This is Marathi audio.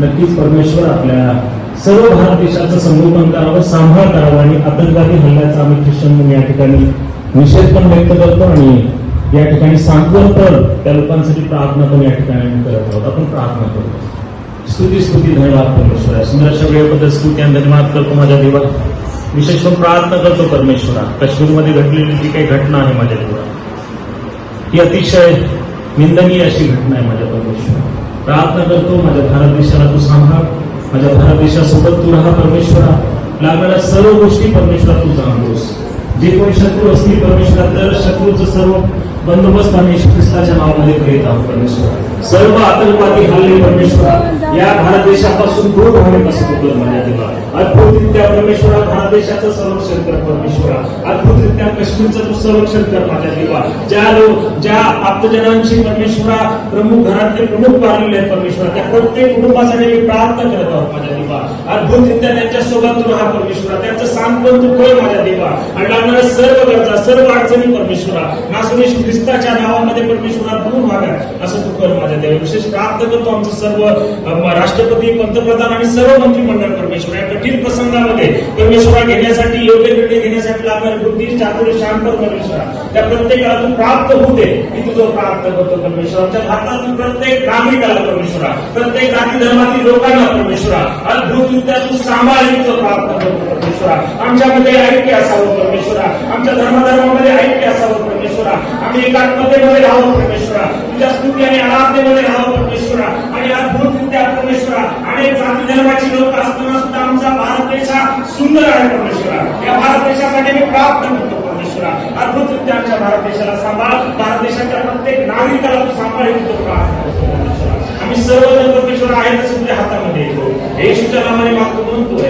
नक्कीच परमेश्वर आपल्या सर्व भारत देशाचं संगोपन करावं सांभाळ करावं आणि आतंकवादी हल्ल्याचा आम्ही ख्रिश्चन म्हणून या ठिकाणी निषेध पण व्यक्त करतो आणि या ठिकाणी सांगतो तर त्या लोकांसाठी प्रार्थना पण या ठिकाणी करत आहोत. आपण प्रार्थना करतो स्तुती स्तुती धन्यवाद परमेश्वरा. सुंदरशा वेळेबद्दल स्तुती आणि धन्यवाद करतो माझ्या देवा. विशेष करून प्रार्थना करतो परमेश्वरा. काश्मीरमध्ये घडलेली जी काही घटना आहे माझ्या देवा. ही अतिशय निंदनीय अशी घटना आहे माझ्या परमेश्वर प्रार्थना करतो माझ्या भारत देशाला तू सांभाळ माझ्या भारत देशासोबत तू राहा परमेश्वरा. लागणाऱ्या सर्व गोष्टी परमेश्वरा तू जाणतोस जे कोणी शत्रू असतील परमेश्वरा तर शत्रूचं सर्व बंदोबस्त आम्ही ख्रिस्ताच्या नावामध्ये करीत आहोत परमेश्वरा. सर्व आतंकवादी हल्ले परमेश्वरा. या भारत देशापासून दूर व्हावे कसं तुझं माझ्या अद्भुतरित्या परमेश्वरा धनादेशाचं संरक्षण कर परमेश्वरा. अद्भुतरित्या काश्मीरचं तू संरक्षण कर माझ्या देवा. ज्या लोक ज्या आप्तजनांची परमेश्वरा प्रमुख घरातले प्रमुख पाहिलेले आहेत परमेश्वरा त्या प्रत्येक कुटुंबासाठी मी प्रार्थना करत आहोत माझ्या देवा. अद्भुतरित्या त्यांच्यासोबत तू राहा परमेश्वरा. त्यांचं सांत्वन तू कर माझ्या देवा. आणि लागणाऱ्या सर्व गरजा सर्व अडचणी परमेश्वरा. नासुनेश ख्रिस्ताच्या नावामध्ये परमेश्वरा दूर असं तू कर माझ्या देवा विशेष प्रार्थना करतो आमचं सर्व राष्ट्रपती पंतप्रधान आणि सर्व मंत्रिमंडळ परमेश्वर. या कठीण प्रसंगामध्ये परमेश्वरा घेण्यासाठी योग्य निर्णय घेण्यासाठी लागणारी बुद्धी चातुर्य शांत परमेश्वरा. त्या प्रत्येकाला तू प्राप्त होते मी तुझं प्राप्त करतो परमेश्वर. आमच्या भारतातील प्रत्येक नागरिकाला परमेश्वरा. प्रत्येक जाती धर्मातील लोकांना परमेश्वरा. अद्भुत तू सांभाळ प्राप्त करतो परमेश्वरा. आमच्यामध्ये ऐक्य असावं परमेश्वरा आमच्या धर्मधर्मामध्ये ऐक्य असावं परमेश्वरा आम्ही एकात्मतेमध्ये राहावं परमेश्वरा. तुझ्या स्तुती आणि आराधनेमध्ये राहावं परमेश्वरा. आणि अद्भुतरित्या परमेश्वरा. अनेक जाती धर्माची लोक असताना सुद्धा आमचा भारत देश हा सुंदर आहे परमेश्वरा. या भारत देशासाठी मी प्राप्त करतो परमेश्वरा. अद्भुतरित्या आमच्या भारत देशाला सांभाळ. भारत देशाच्या प्रत्येक नागरिकाला तू सांभाळ ही तुझं प्रार्थना आम्ही सर्वजण परमेश्वर आहे तसं तुझ्या हातामध्ये येतो. येशूच्या नावाने मागतो. म्हणतो